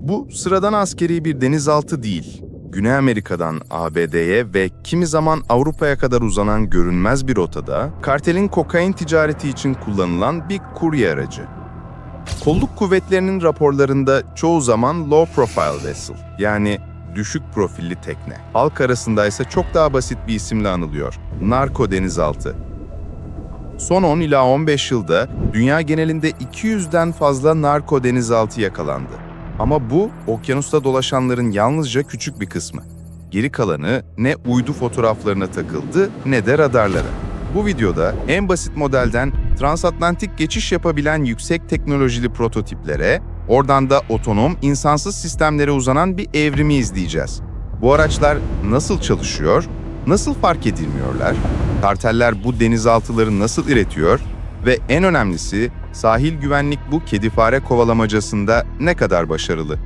Bu sıradan askeri bir denizaltı değil. Güney Amerika'dan ABD'ye ve kimi zaman Avrupa'ya kadar uzanan görünmez bir rotada kartelin kokain ticareti için kullanılan bir kurye aracı. Kolluk kuvvetlerinin raporlarında çoğu zaman low profile vessel yani düşük profilli tekne. Halk arasında ise çok daha basit bir isimle anılıyor. Narko denizaltı. Son 10 ila 15 yılda dünya genelinde 200'den fazla narko denizaltı yakalandı. Ama bu okyanusta dolaşanların yalnızca küçük bir kısmı. Geri kalanı ne uydu fotoğraflarına takıldı ne de radarlara. Bu videoda en basit modelden transatlantik geçiş yapabilen yüksek teknolojili prototiplere, oradan da otonom insansız sistemlere uzanan bir evrimi izleyeceğiz. Bu araçlar nasıl çalışıyor, nasıl fark edilmiyorlar, karteller bu denizaltıları nasıl üretiyor ve en önemlisi sahil güvenlik bu kedi fare kovalamacasında ne kadar başarılı?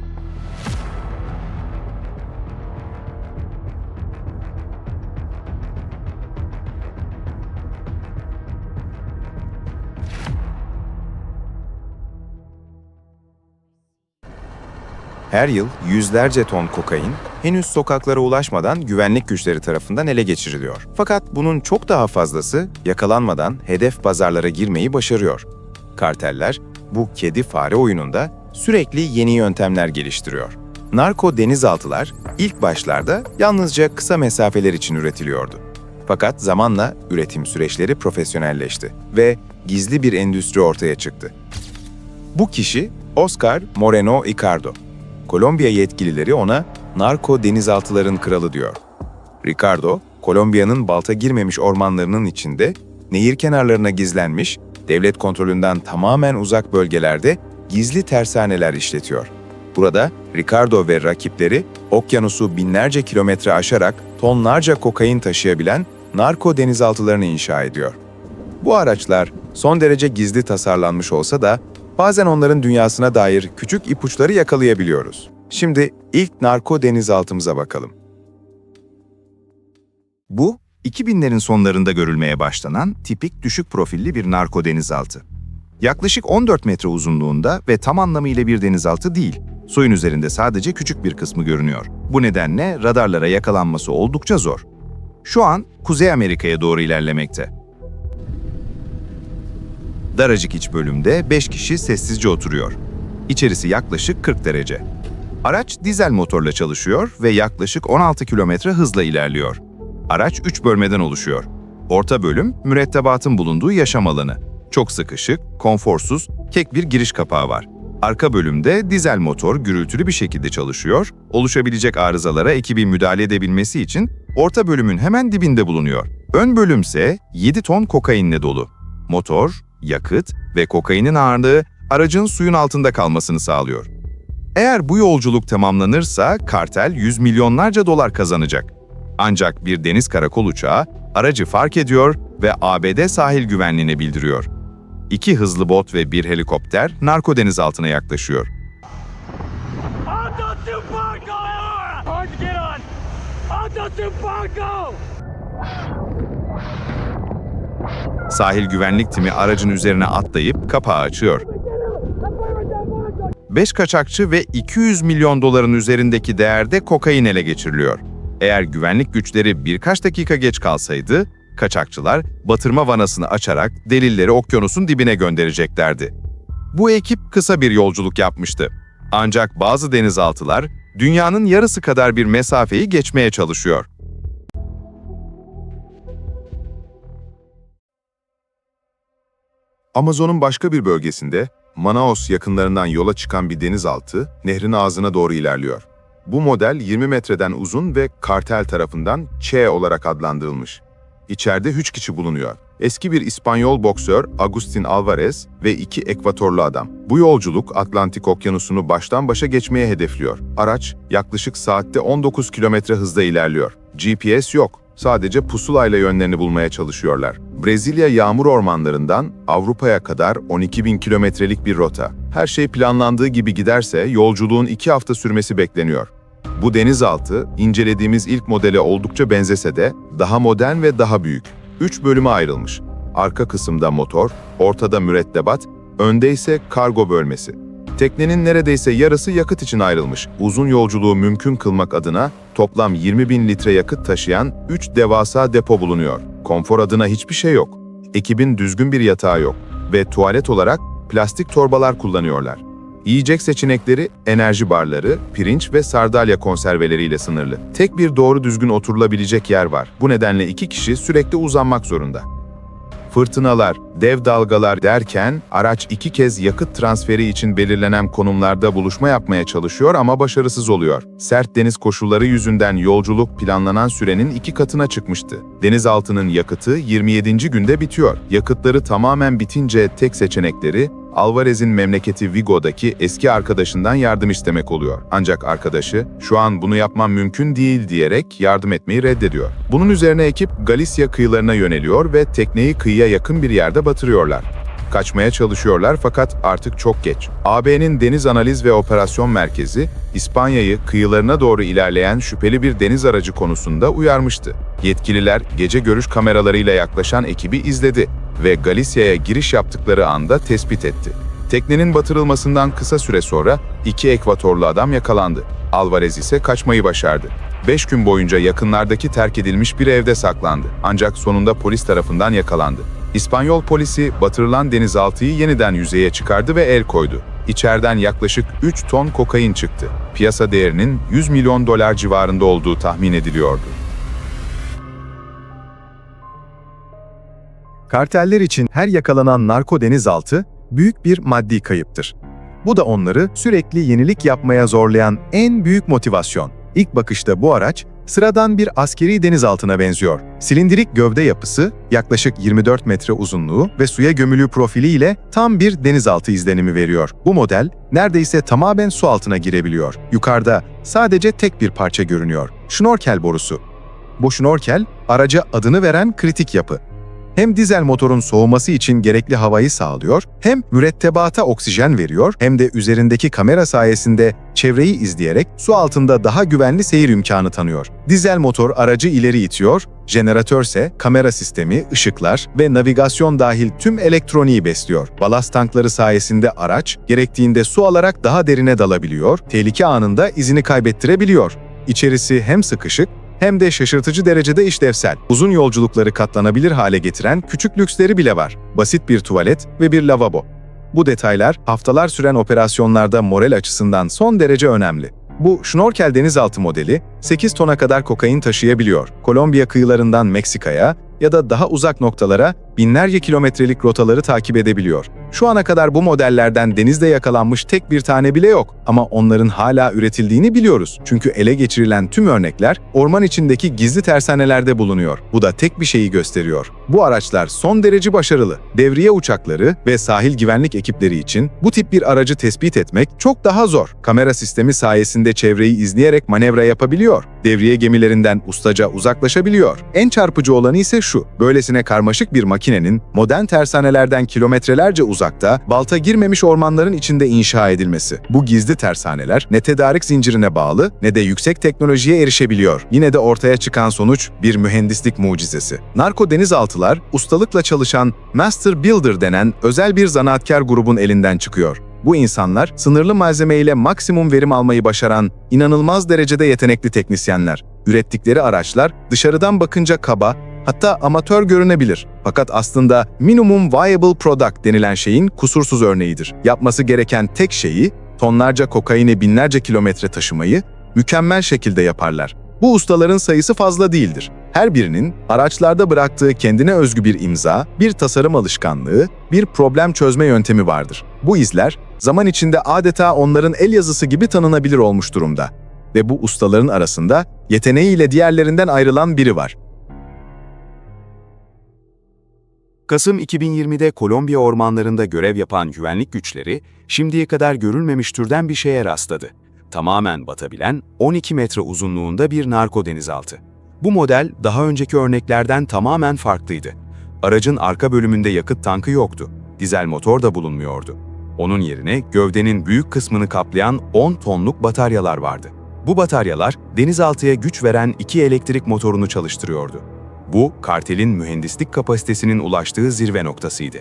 Her yıl yüzlerce ton kokain henüz sokaklara ulaşmadan güvenlik güçleri tarafından ele geçiriliyor. Fakat bunun çok daha fazlası yakalanmadan hedef pazarlara girmeyi başarıyor. Karteller bu kedi fare oyununda sürekli yeni yöntemler geliştiriyor. Narko denizaltılar ilk başlarda yalnızca kısa mesafeler için üretiliyordu. Fakat zamanla üretim süreçleri profesyonelleşti ve gizli bir endüstri ortaya çıktı. Bu kişi Oscar Moreno Icardo. Kolombiya yetkilileri ona narko denizaltıların kralı diyor. Ricardo, Kolombiya'nın balta girmemiş ormanlarının içinde, nehir kenarlarına gizlenmiş, devlet kontrolünden tamamen uzak bölgelerde gizli tersaneler işletiyor. Burada Ricardo ve rakipleri okyanusu binlerce kilometre aşarak tonlarca kokain taşıyabilen narko denizaltılarını inşa ediyor. Bu araçlar son derece gizli tasarlanmış olsa da bazen onların dünyasına dair küçük ipuçları yakalayabiliyoruz. Şimdi ilk narko denizaltımıza bakalım. Bu, 2000'lerin sonlarında görülmeye başlanan tipik düşük profilli bir narko denizaltı. Yaklaşık 14 metre uzunluğunda ve tam anlamıyla bir denizaltı değil, suyun üzerinde sadece küçük bir kısmı görünüyor. Bu nedenle radarlara yakalanması oldukça zor. Şu an Kuzey Amerika'ya doğru ilerlemekte. Daracık iç bölümde 5 kişi sessizce oturuyor. İçerisi yaklaşık 40 derece. Araç dizel motorla çalışıyor ve yaklaşık 16 kilometre hızla ilerliyor. Araç 3 bölmeden oluşuyor. Orta bölüm mürettebatın bulunduğu yaşam alanı. Çok sıkışık, konforsuz, kek bir giriş kapağı var. Arka bölümde dizel motor gürültülü bir şekilde çalışıyor, oluşabilecek arızalara ekibin müdahale edebilmesi için orta bölümün hemen dibinde bulunuyor. Ön bölümse 7 ton kokainle dolu. Motor, yakıt ve kokainin ağırlığı aracın suyun altında kalmasını sağlıyor. Eğer bu yolculuk tamamlanırsa kartel yüz milyonlarca dolar kazanacak. Ancak bir deniz karakol uçağı aracı fark ediyor ve ABD sahil güvenliğine bildiriyor. İki hızlı bot ve bir helikopter narko denizaltına yaklaşıyor. Sahil güvenlik timi aracın üzerine atlayıp kapağı açıyor. Beş kaçakçı ve 200 milyon doların üzerindeki değerde kokain ele geçiriliyor. Eğer güvenlik güçleri birkaç dakika geç kalsaydı, kaçakçılar batırma vanasını açarak delilleri okyanusun dibine göndereceklerdi. Bu ekip kısa bir yolculuk yapmıştı. Ancak bazı denizaltılar dünyanın yarısı kadar bir mesafeyi geçmeye çalışıyor. Amazon'un başka bir bölgesinde, Manaus yakınlarından yola çıkan bir denizaltı, nehrin ağzına doğru ilerliyor. Bu model 20 metreden uzun ve kartel tarafından Che olarak adlandırılmış. İçeride 3 kişi bulunuyor. Eski bir İspanyol boksör Agustin Alvarez ve iki Ekvatorlu adam. Bu yolculuk Atlantik Okyanusu'nu baştan başa geçmeye hedefliyor. Araç yaklaşık saatte 19 kilometre hızda ilerliyor. GPS yok. Sadece pusulayla yönlerini bulmaya çalışıyorlar. Brezilya yağmur ormanlarından Avrupa'ya kadar 12 bin kilometrelik bir rota. Her şey planlandığı gibi giderse yolculuğun iki hafta sürmesi bekleniyor. Bu denizaltı, incelediğimiz ilk modele oldukça benzese de daha modern ve daha büyük. Üç bölüme ayrılmış. Arka kısımda motor, ortada mürettebat, önde ise kargo bölmesi. Teknenin neredeyse yarısı yakıt için ayrılmış. Uzun yolculuğu mümkün kılmak adına toplam 20 bin litre yakıt taşıyan 3 devasa depo bulunuyor. Konfor adına hiçbir şey yok. Ekibin düzgün bir yatağı yok ve tuvalet olarak plastik torbalar kullanıyorlar. Yiyecek seçenekleri enerji barları, pirinç ve sardalya konserveleriyle sınırlı. Tek bir doğru düzgün oturulabilecek yer var. Bu nedenle iki kişi sürekli uzanmak zorunda. Fırtınalar, dev dalgalar derken araç iki kez yakıt transferi için belirlenen konumlarda buluşma yapmaya çalışıyor ama başarısız oluyor. Sert deniz koşulları yüzünden yolculuk planlanan sürenin iki katına çıkmıştı. Denizaltının yakıtı 27. günde bitiyor. Yakıtları tamamen bitince tek seçenekleri Alvarez'in memleketi Vigo'daki eski arkadaşından yardım istemek oluyor. Ancak arkadaşı şu an bunu yapmam mümkün değil diyerek yardım etmeyi reddediyor. Bunun üzerine ekip Galicia kıyılarına yöneliyor ve tekneyi kıyıya yakın bir yerde batırıyorlar. Kaçmaya çalışıyorlar fakat artık çok geç. AB'nin Deniz Analiz ve Operasyon Merkezi, İspanya'yı kıyılarına doğru ilerleyen şüpheli bir deniz aracı konusunda uyarmıştı. Yetkililer gece görüş kameralarıyla yaklaşan ekibi izledi ve Galicia'ya giriş yaptıkları anda tespit etti. Teknenin batırılmasından kısa süre sonra iki ekvatorlu adam yakalandı. Alvarez ise kaçmayı başardı. Beş gün boyunca yakınlardaki terk edilmiş bir evde saklandı. Ancak sonunda polis tarafından yakalandı. İspanyol polisi batırılan denizaltıyı yeniden yüzeye çıkardı ve el koydu. İçeriden yaklaşık 3 ton kokain çıktı. Piyasa değerinin 100 milyon dolar civarında olduğu tahmin ediliyordu. Karteller için her yakalanan narko denizaltı büyük bir maddi kayıptır. Bu da onları sürekli yenilik yapmaya zorlayan en büyük motivasyon. İlk bakışta bu araç sıradan bir askeri denizaltına benziyor. Silindirik gövde yapısı, yaklaşık 24 metre uzunluğu ve suya gömülü profiliyle tam bir denizaltı izlenimi veriyor. Bu model neredeyse tamamen su altına girebiliyor. Yukarıda sadece tek bir parça görünüyor. Şnorkel borusu. Bu şnorkel, araca adını veren kritik yapı hem dizel motorun soğuması için gerekli havayı sağlıyor, hem mürettebata oksijen veriyor, hem de üzerindeki kamera sayesinde çevreyi izleyerek su altında daha güvenli seyir imkanı tanıyor. Dizel motor aracı ileri itiyor, jeneratörse kamera sistemi, ışıklar ve navigasyon dahil tüm elektroniği besliyor. Balast tankları sayesinde araç gerektiğinde su alarak daha derine dalabiliyor, tehlike anında izini kaybettirebiliyor. İçerisi hem sıkışık hem de şaşırtıcı derecede işlevsel. Uzun yolculukları katlanabilir hale getiren küçük lüksleri bile var. Basit bir tuvalet ve bir lavabo. Bu detaylar haftalar süren operasyonlarda moral açısından son derece önemli. Bu şnorkel denizaltı modeli 8 tona kadar kokain taşıyabiliyor. Kolombiya kıyılarından Meksika'ya ya da daha uzak noktalara binlerce kilometrelik rotaları takip edebiliyor. Şu ana kadar bu modellerden denizde yakalanmış tek bir tane bile yok ama onların hala üretildiğini biliyoruz. Çünkü ele geçirilen tüm örnekler orman içindeki gizli tersanelerde bulunuyor. Bu da tek bir şeyi gösteriyor. Bu araçlar son derece başarılı. Devriye uçakları ve sahil güvenlik ekipleri için bu tip bir aracı tespit etmek çok daha zor. Kamera sistemi sayesinde çevreyi izleyerek manevra yapabiliyor. Devriye gemilerinden ustaca uzaklaşabiliyor. En çarpıcı olanı ise şu. Böylesine karmaşık bir makinenin modern tersanelerden kilometrelerce uzakta, balta girmemiş ormanların içinde inşa edilmesi. Bu gizli tersaneler ne tedarik zincirine bağlı ne de yüksek teknolojiye erişebiliyor. Yine de ortaya çıkan sonuç bir mühendislik mucizesi. Narko denizaltılar ustalıkla çalışan Master Builder denen özel bir zanaatkar grubun elinden çıkıyor. Bu insanlar sınırlı malzemeyle maksimum verim almayı başaran inanılmaz derecede yetenekli teknisyenler. Ürettikleri araçlar dışarıdan bakınca kaba, hatta amatör görünebilir. Fakat aslında minimum viable product denilen şeyin kusursuz örneğidir. Yapması gereken tek şeyi tonlarca kokaini binlerce kilometre taşımayı mükemmel şekilde yaparlar. Bu ustaların sayısı fazla değildir. Her birinin araçlarda bıraktığı kendine özgü bir imza, bir tasarım alışkanlığı, bir problem çözme yöntemi vardır. Bu izler zaman içinde adeta onların el yazısı gibi tanınabilir olmuş durumda. Ve bu ustaların arasında yeteneğiyle diğerlerinden ayrılan biri var. Kasım 2020'de Kolombiya ormanlarında görev yapan güvenlik güçleri, şimdiye kadar görülmemiş türden bir şeye rastladı. Tamamen batabilen 12 metre uzunluğunda bir narko denizaltı. Bu model daha önceki örneklerden tamamen farklıydı. Aracın arka bölümünde yakıt tankı yoktu. Dizel motor da bulunmuyordu. Onun yerine gövdenin büyük kısmını kaplayan 10 tonluk bataryalar vardı. Bu bataryalar denizaltıya güç veren iki elektrik motorunu çalıştırıyordu. Bu, kartelin mühendislik kapasitesinin ulaştığı zirve noktasıydı.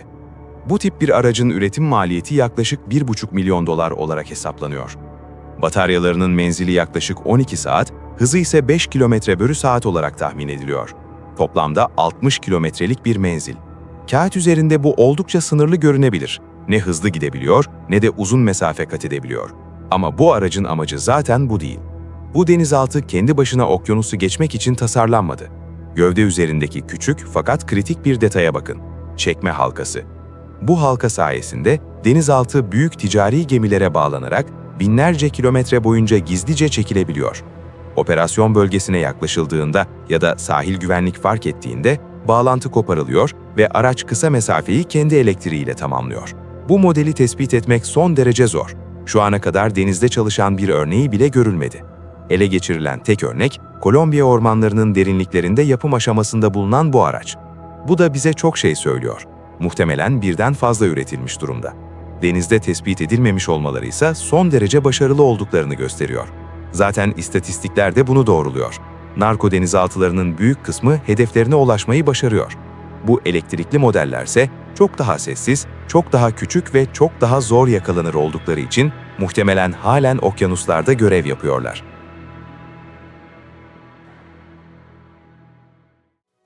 Bu tip bir aracın üretim maliyeti yaklaşık 1,5 milyon dolar olarak hesaplanıyor. Bataryalarının menzili yaklaşık 12 saat, hızı ise 5 kilometre bölü saat olarak tahmin ediliyor. Toplamda 60 kilometrelik bir menzil. Kağıt üzerinde bu oldukça sınırlı görünebilir. Ne hızlı gidebiliyor ne de uzun mesafe kat edebiliyor. Ama bu aracın amacı zaten bu değil. Bu denizaltı kendi başına okyanusu geçmek için tasarlanmadı. Gövde üzerindeki küçük fakat kritik bir detaya bakın. Çekme halkası. Bu halka sayesinde denizaltı büyük ticari gemilere bağlanarak binlerce kilometre boyunca gizlice çekilebiliyor. Operasyon bölgesine yaklaşıldığında ya da sahil güvenlik fark ettiğinde bağlantı koparılıyor ve araç kısa mesafeyi kendi elektriğiyle tamamlıyor. Bu modeli tespit etmek son derece zor. Şu ana kadar denizde çalışan bir örneği bile görülmedi. Ele geçirilen tek örnek, Kolombiya ormanlarının derinliklerinde yapım aşamasında bulunan bu araç. Bu da bize çok şey söylüyor. Muhtemelen birden fazla üretilmiş durumda. Denizde tespit edilmemiş olmaları ise son derece başarılı olduklarını gösteriyor. Zaten istatistikler de bunu doğruluyor. Narko denizaltılarının büyük kısmı hedeflerine ulaşmayı başarıyor. Bu elektrikli modellerse çok daha sessiz, çok daha küçük ve çok daha zor yakalanır oldukları için muhtemelen halen okyanuslarda görev yapıyorlar.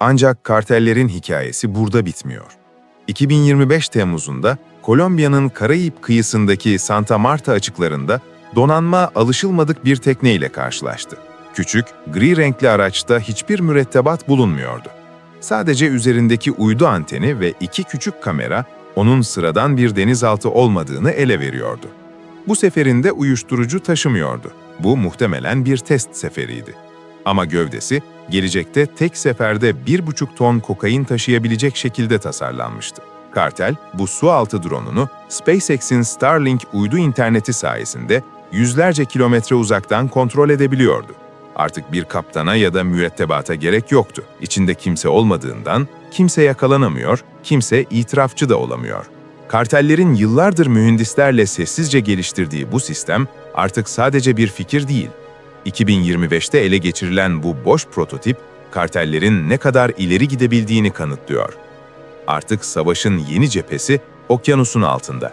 Ancak kartellerin hikayesi burada bitmiyor. 2025 Temmuz'unda Kolombiya'nın Karayip kıyısındaki Santa Marta açıklarında donanma alışılmadık bir tekneyle karşılaştı. Küçük, gri renkli araçta hiçbir mürettebat bulunmuyordu. Sadece üzerindeki uydu anteni ve iki küçük kamera onun sıradan bir denizaltı olmadığını ele veriyordu. Bu seferinde uyuşturucu taşımıyordu. Bu muhtemelen bir test seferiydi. Ama gövdesi gelecekte tek seferde 1,5 ton kokain taşıyabilecek şekilde tasarlanmıştı. Kartel, bu sualtı dronunu SpaceX'in Starlink uydu interneti sayesinde yüzlerce kilometre uzaktan kontrol edebiliyordu. Artık bir kaptana ya da mürettebata gerek yoktu. İçinde kimse olmadığından kimse yakalanamıyor, kimse itirafçı da olamıyor. Kartellerin yıllardır mühendislerle sessizce geliştirdiği bu sistem artık sadece bir fikir değil, 2025'te ele geçirilen bu boş prototip, kartellerin ne kadar ileri gidebildiğini kanıtlıyor. Artık savaşın yeni cephesi okyanusun altında.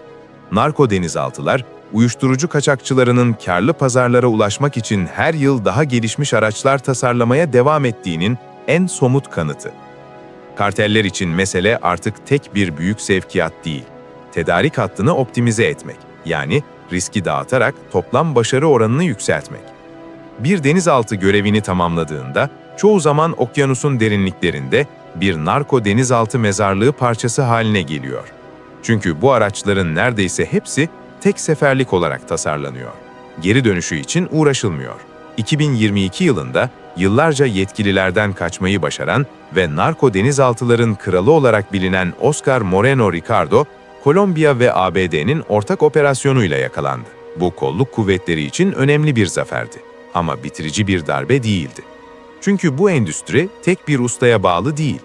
Narko denizaltılar, uyuşturucu kaçakçılarının karlı pazarlara ulaşmak için her yıl daha gelişmiş araçlar tasarlamaya devam ettiğinin en somut kanıtı. Karteller için mesele artık tek bir büyük sevkiyat değil, tedarik hattını optimize etmek, yani riski dağıtarak toplam başarı oranını yükseltmek bir denizaltı görevini tamamladığında çoğu zaman okyanusun derinliklerinde bir narko denizaltı mezarlığı parçası haline geliyor. Çünkü bu araçların neredeyse hepsi tek seferlik olarak tasarlanıyor. Geri dönüşü için uğraşılmıyor. 2022 yılında yıllarca yetkililerden kaçmayı başaran ve narko denizaltıların kralı olarak bilinen Oscar Moreno Ricardo, Kolombiya ve ABD'nin ortak operasyonuyla yakalandı. Bu kolluk kuvvetleri için önemli bir zaferdi ama bitirici bir darbe değildi. Çünkü bu endüstri tek bir ustaya bağlı değil.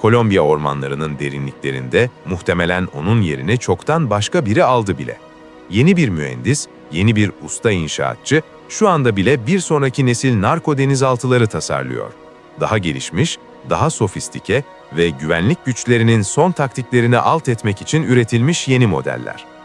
Kolombiya ormanlarının derinliklerinde muhtemelen onun yerine çoktan başka biri aldı bile. Yeni bir mühendis, yeni bir usta inşaatçı şu anda bile bir sonraki nesil narko denizaltıları tasarlıyor. Daha gelişmiş, daha sofistike ve güvenlik güçlerinin son taktiklerini alt etmek için üretilmiş yeni modeller.